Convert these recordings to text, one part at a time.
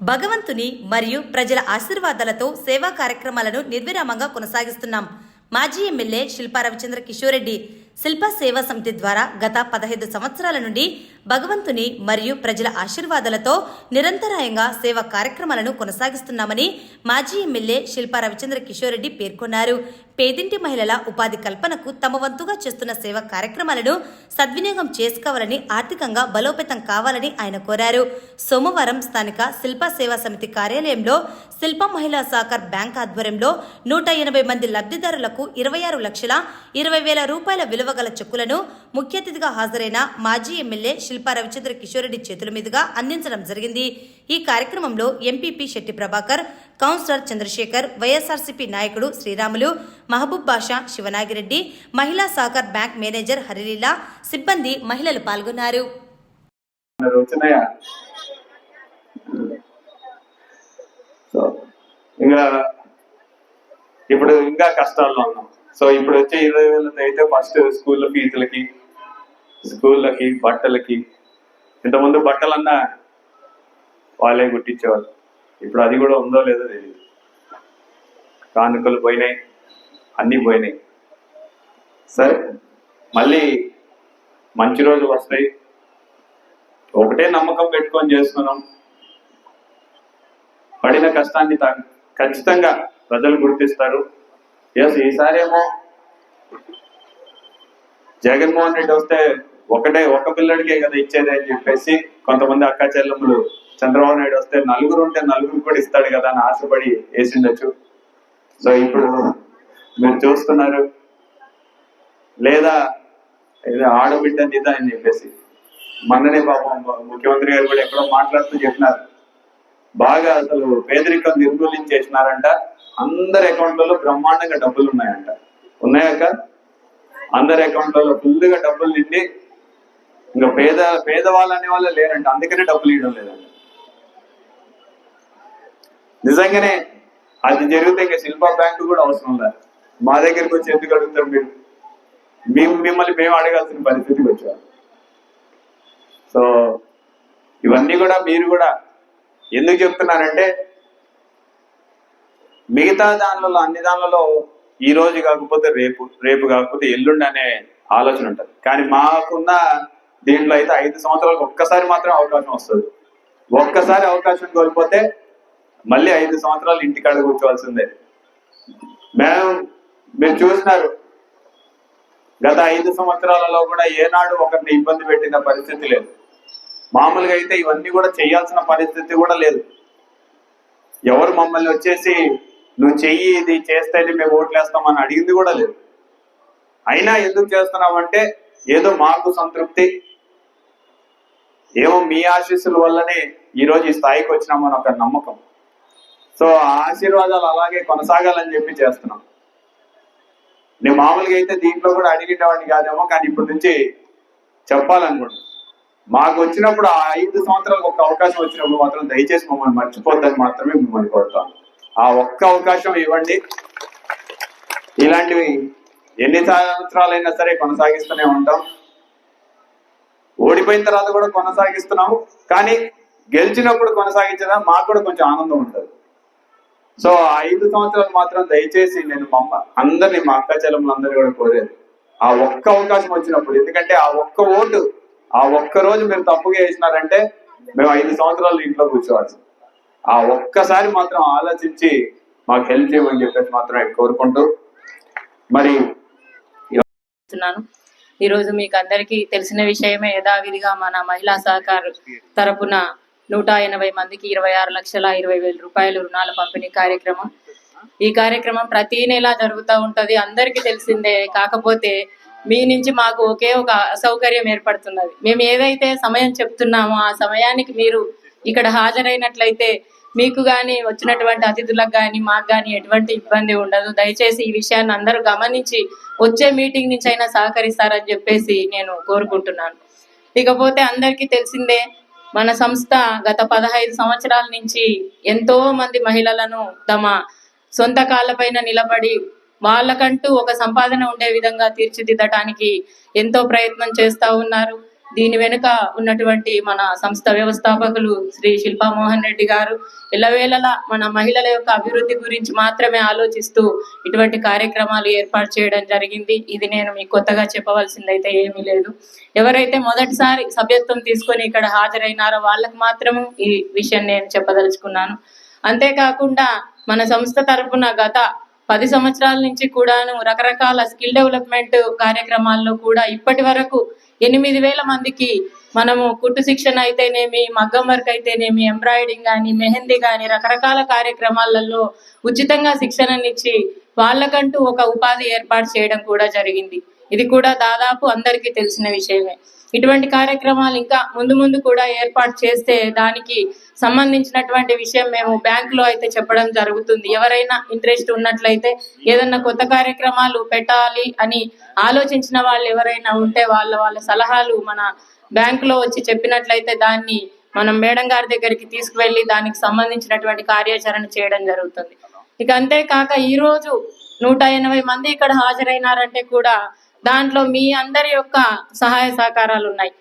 భగవంతుని మరియు ప్రజల ఆశీర్వాదాలతో సేవా కార్యక్రమాలను నిర్విరామంగా కొనసాగిస్తున్నాం. మాజీ ఎమ్మెల్యే శిల్పా రవిచంద్ర కిషోర్ రెడ్డి శిల్ప సేవా సమితి ద్వారా గత పదహైదు సంవత్సరాల నుండి భగవంతుని మరియు ప్రజల ఆశీర్వాదాలతో నిరంతరాయంగా సేవా కార్యక్రమాలను కొనసాగిస్తున్నామని మాజీ ఎమ్మెల్యే శిల్పా రవిచంద్ర కిషోర్ రెడ్డి పేర్కొన్నారు. పేదింటి మహిళల ఉపాధి కల్పనకు తమ వంతుగా చేస్తున్న సేవా కార్యక్రమాలను సద్వినియోగం చేసుకోవాలని ఆర్థికంగా బలోపేతం కావాలని ఆయన కోరారు. సోమవారం స్థానిక శిల్ప సేవా సమితి కార్యాలయంలో శిల్ప మహిళా సహకార్ బ్యాంక్ ఆధ్వర్యంలో నూట ఎనభై మంది లబ్ధిదారులకు ఇరవై ఆరు లక్షల ఇరవై వేల రూపాయల విలువ గల చెక్కులను ముఖ్య అతిథిగా హాజరైన మాజీ ఎమ్మెల్యే శిల్పా రవిచంద్ర కిషోరెడ్డి చేతుల మీదుగా అందించడం జరిగింది. ఈ కార్యక్రమంలో MPP Shetty Prabhakar councillor Chandrasekhar YSRCP నాయకుడు శ్రీరాములు మహబూబ్ బాషా శివనాగిరెడ్డి మహిళా సహకార్ బ్యాంక్ మేనేజర్ హరిలీల సిబ్బంది మహిళలు పాల్గొన్నారు. సో ఇంకా ఇప్పుడు ఇంకా కష్టాల్లో ఉన్నాం. సో ఇప్పుడు వచ్చే ఇరవై వేలతో అయితే ఫస్ట్ స్కూల్ ఫీజులకి స్కూళ్ళకి బట్టలకి ఇంతకుముందు బట్టలన్నా వాళ్ళే కుట్టించేవాళ్ళు. ఇప్పుడు అది కూడా ఉందో లేదో తెలియదు కానుకలు పోయినాయి అన్నీ పోయినాయి. సరే మళ్ళీ మంచి రోజులు వస్తాయి. ఒకటే నమ్మకం పెట్టుకొని చేసుకున్నాం. పడిన కష్టాన్ని తా- ఖచ్చితంగా ప్రజలు గుర్తిస్తారు. ఎస్ ఈసారేమో జగన్మోహన్ రెడ్డి వస్తే ఒకటే ఒక పిల్లడికే కదా ఇచ్చేది అని చెప్పేసి కొంతమంది అక్క చెల్లెములు చంద్రబాబు నాయుడు వస్తే నలుగురు ఉంటే నలుగురు కూడా ఇస్తాడు కదా అని ఆశపడి వేసిండొచ్చు. సో ఇప్పుడు మీరు చూస్తున్నారు. లేదా ఏదో ఆడబిడ్డ నిదా అని చెప్పేసి. మొన్ననే పాపం ముఖ్యమంత్రి గారు కూడా ఎక్కడో మాట్లాడుతూ చెప్పినారు. బాగా అసలు పేదరికం నిర్మూలించేసినారంట. అందరి అకౌంట్లలో బ్రహ్మాండంగా డబ్బులు ఉన్నాయంట. ఉన్నాయాక అందరి అకౌంట్లలో ఫుల్గా డబ్బులు నిండి ఇంకా పేద పేదవాళ్ళు అనే వాళ్ళు లేరంట అందుకనే డబ్బులు ఇవ్వడం లేదండి. నిజంగానే అది జరిగితే ఇంకా శిల్ప బ్యాంకు కూడా అవసరం లేదు మా దగ్గరికి వచ్చి ఎందుకు అడుగుతారు మీరు? మేము మిమ్మల్ని మేము అడగాల్సిన పరిస్థితికి వచ్చారు సో ఇవన్నీ కూడా మీరు కూడా ఎందుకు చెప్తున్నానంటే మిగతా దానిలలో అన్ని దానిలలో ఈ రోజు కాకపోతే రేపు రేపు కాకపోతే ఎల్లుండి అనే ఆలోచన ఉంటుంది. కానీ మాకున్న దీంట్లో అయితే ఐదు సంవత్సరాలకు ఒక్కసారి మాత్రం అవకాశం వస్తుంది. ఒక్కసారి అవకాశం కోల్పోతే మళ్ళీ ఐదు సంవత్సరాలు ఇంటికాడ కూర్చోవాల్సిందే. మేము మీరు చూసినారు గత ఐదు సంవత్సరాలలో కూడా ఏనాడు ఒకరిని ఇబ్బంది పెట్టిన పరిస్థితి లేదు. మామూలుగా అయితే ఇవన్నీ కూడా చేయాల్సిన పరిస్థితి కూడా లేదు. ఎవరు మమ్మల్ని వచ్చేసి నువ్వు చెయ్యి ఇది చేస్తేనే మేము ఓట్లేస్తామని అడిగింది కూడా లేదు. అయినా ఎందుకు చేస్తున్నామంటే ఏదో మాకు సంతృప్తి ఏమో మీ ఆశీస్సుల వల్లనే ఈరోజు ఈ స్థాయికి వచ్చినామని ఒక నమ్మకం. సో ఆ ఆశీర్వాదాలు అలాగే కొనసాగాలని చెప్పి చేస్తున్నాం. నేను మామూలుగా అయితే దీంట్లో కూడా అడిగేటవాడిని కాదేమో కానీ ఇప్పటి నుంచి చెప్పాలనుకుంటున్నాను మాకు వచ్చినప్పుడు ఆ ఐదు సంవత్సరాలకు ఒక అవకాశం వచ్చినప్పుడు మాత్రం దయచేసి మమ్మల్ని మర్చిపోద్దని మాత్రమే మిమ్మల్ని కోరుతాను. ఆ ఒక్క అవకాశం ఇవ్వండి. ఇలాంటివి ఎన్ని సంవత్సరాలైనా సరే కొనసాగిస్తూనే ఉంటాం. ఓడిపోయిన తర్వాత కూడా కొనసాగిస్తున్నాము. కానీ గెలిచినప్పుడు కొనసాగించడం మాకు కూడా కొంచెం ఆనందం ఉంటుంది. సో ఆ ఐదు సంవత్సరాలు మాత్రం దయచేసి నేను మా అందరినీ మా అక్క చెల్లెములందరినీ కూడా కోరేది. ఆ ఒక్క అవకాశం వచ్చినప్పుడు ఎందుకంటే ఆ ఒక్క ఓటు ఆ ఒక్క రోజు మీరు తప్పుగా వేసినారంటే మేము ఐదు సంవత్సరాలు ఇంట్లో కూర్చోవాల్సి ఆ ఒక్కసారి మాత్రం ఆలోచించి మాకు హెల్ప్ చేయమని చెప్పేసి మాత్రం కోరుకుంటూ మరి ఈరోజు మీకు అందరికీ తెలిసిన విషయమే యథావిధిగా మన మహిళా సహకార తరపున నూట ఎనభై మందికి ఇరవై ఆరు లక్షల ఇరవై వేల రూపాయలు రుణాల పంపిణీ కార్యక్రమం. ఈ కార్యక్రమం ప్రతి నెల జరుగుతూ ఉంటది. అందరికీ తెలిసిందే. కాకపోతే మీ నుంచి మాకు ఒకే ఒక అసౌకర్యం ఏర్పడుతున్నది. మేము ఏదైతే సమయం చెప్తున్నామో ఆ సమయానికి మీరు ఇక్కడ హాజరైనట్లయితే మీకు కానీ వచ్చినటువంటి అతిథులకు కానీ మాకు కానీ ఎటువంటి ఇబ్బంది ఉండదు. దయచేసి ఈ విషయాన్ని అందరూ గమనించి వచ్చే మీటింగ్ నుంచి అయినా సహకరిస్తారని చెప్పేసి నేను కోరుకుంటున్నాను. ఇకపోతే అందరికీ తెలిసిందే మన సంస్థ గత పదహైదు సంవత్సరాల నుంచి ఎంతో మంది మహిళలను తమ సొంత కాళ్ళపైన నిలబడి వాళ్ళకంటూ ఒక సంపాదన ఉండే విధంగా తీర్చిదిద్దటానికి ఎంతో ప్రయత్నం చేస్తూ ఉన్నారు. దీని వెనుక ఉన్నటువంటి మన సంస్థ వ్యవస్థాపకులు శ్రీ శిల్పా మోహన్ రెడ్డి గారు ఎల్లవేళలా మన మహిళల యొక్క అభివృద్ధి గురించి మాత్రమే ఆలోచిస్తూ ఇటువంటి కార్యక్రమాలు ఏర్పాటు చేయడం జరిగింది. ఇది నేను మీకు కొత్తగా చెప్పవలసిందైతే ఏమీ లేదు. ఎవరైతే మొదటిసారి సభ్యత్వం తీసుకొని ఇక్కడ హాజరైనారో వాళ్ళకు మాత్రము ఈ విషయం నేను చెప్పదలుచుకున్నాను. అంతేకాకుండా మన సంస్థ తరఫున గత పది సంవత్సరాల నుంచి కూడాను రకరకాల స్కిల్ డెవలప్మెంట్ కార్యక్రమాల్లో కూడా ఇప్పటి వరకు ఎనిమిది వేల మందికి మనము కుట్టు శిక్షణ అయితేనేమి మగ్గం వర్క్ అయితేనేమి ఎంబ్రాయిడింగ్ కానీ మెహందీ కానీ రకరకాల కార్యక్రమాలలో ఉచితంగా శిక్షణనిచ్చి వాళ్ళకంటూ ఒక ఉపాధి ఏర్పాటు చేయడం కూడా జరిగింది. ఇది కూడా దాదాపు అందరికీ తెలిసిన విషయమే. ఇటువంటి కార్యక్రమాలు ఇంకా ముందు ముందు కూడా ఏర్పాటు చేస్తే దానికి సంబంధించినటువంటి విషయం మేము బ్యాంకులో అయితే చెప్పడం జరుగుతుంది. ఎవరైనా ఇంట్రెస్ట్ ఉన్నట్లయితే ఏదన్నా కొత్త కార్యక్రమాలు పెట్టాలి అని ఆలోచించిన వాళ్ళు ఎవరైనా ఉంటే వాళ్ళ వాళ్ళ సలహాలు మన బ్యాంకులో వచ్చి చెప్పినట్లయితే దాన్ని మనం మేడం గారి దగ్గరికి తీసుకువెళ్ళి దానికి సంబంధించినటువంటి కార్యాచరణ చేయడం జరుగుతుంది. ఇక అంతేకాక ఈ రోజు నూట ఎనభై మంది ఇక్కడ హాజరైనారంటే కూడా దాంట్లో మీ అందరి యొక్క సహాయ సహకారాలు ఉన్నాయి.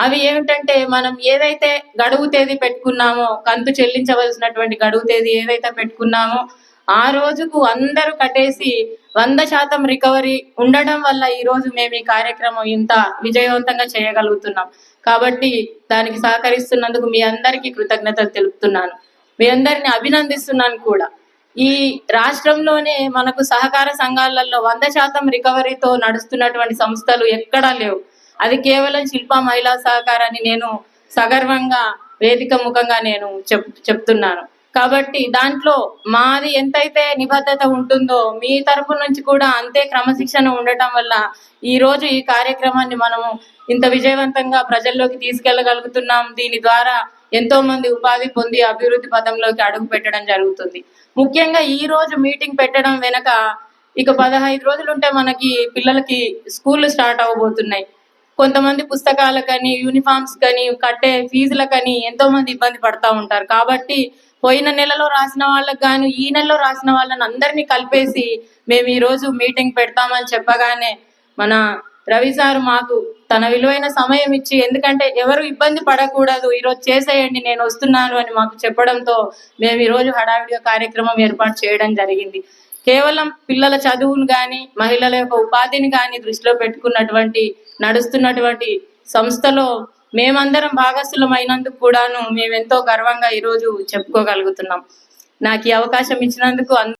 అవి ఏమిటంటే మనం ఏదైతే గడువు తేదీ పెట్టుకున్నామో కంతు చెల్లించవలసినటువంటి గడువు తేదీ ఏదైతే పెట్టుకున్నామో ఆ రోజుకు అందరూ కట్టేసి వంద శాతం రికవరీ ఉండడం వల్ల ఈ రోజు మేము ఈ కార్యక్రమం ఇంత విజయవంతంగా చేయగలుగుతున్నాం. కాబట్టి దానికి సహకరిస్తున్నందుకు మీ అందరికీ కృతజ్ఞతలు తెలుపుతున్నాను. మీ అందరిని అభినందిస్తున్నాను కూడా. ఈ రాష్ట్రంలోనే మనకు సహకార సంఘాలలో వంద శాతం రికవరీతో నడుస్తున్నటువంటి సంస్థలు ఎక్కడా లేవు. అది కేవలం శిల్ప మహిళా సహకారాన్ని నేను సగర్వంగా వేదిక ముఖంగా నేను చెప్ చెప్తున్నాను. కాబట్టి దాంట్లో మాది ఎంతైతే నిబద్ధత ఉంటుందో మీ తరపు నుంచి కూడా అంతే క్రమశిక్షణ ఉండటం వల్ల ఈ రోజు ఈ కార్యక్రమాన్ని మనము ఇంత విజయవంతంగా ప్రజల్లోకి తీసుకెళ్ళగలుగుతున్నాం దీని ద్వారా ఎంతో మంది ఉపాధి పొంది అభివృద్ధి పదంలోకి అడుగు పెట్టడం జరుగుతుంది. ముఖ్యంగా ఈ రోజు మీటింగ్ పెట్టడం వెనక ఇక పదహైదు రోజులు ఉంటే మనకి పిల్లలకి స్కూళ్ళు స్టార్ట్ అవ్వబోతున్నాయి కొంతమంది పుస్తకాలకని యూనిఫామ్స్ కని కట్టే ఫీజులకని ఎంతో మంది ఇబ్బంది పడతా ఉంటారు. కాబట్టి పోయిన నెలలో రాసిన వాళ్ళకి గాను ఈ నెలలో రాసిన వాళ్ళని అందరినీ కలిపేసి మేము ఈ రోజు మీటింగ్ పెడతామని చెప్పగానే మన రవి సార్ మాకు తన విలువైన సమయం ఇచ్చి ఎందుకంటే ఎవరు ఇబ్బంది పడకూడదు ఈరోజు చేసేయండి నేను వస్తున్నాను అని మాకు చెప్పడంతో మేము ఈ రోజు హడావిడిగా కార్యక్రమం ఏర్పాటు చేయడం జరిగింది. కేవలం పిల్లల చదువును కానీ మహిళల యొక్క ఉపాధిని కానీ దృష్టిలో పెట్టుకున్నటువంటి నడుస్తున్నటువంటి సంస్థలో మేమందరం భాగస్థులమైనందుకు అయినందుకు కూడాను మేము ఎంతో గర్వంగా ఈరోజు చెప్పుకోగలుగుతున్నాం. నాకు ఈ అవకాశం ఇచ్చినందుకు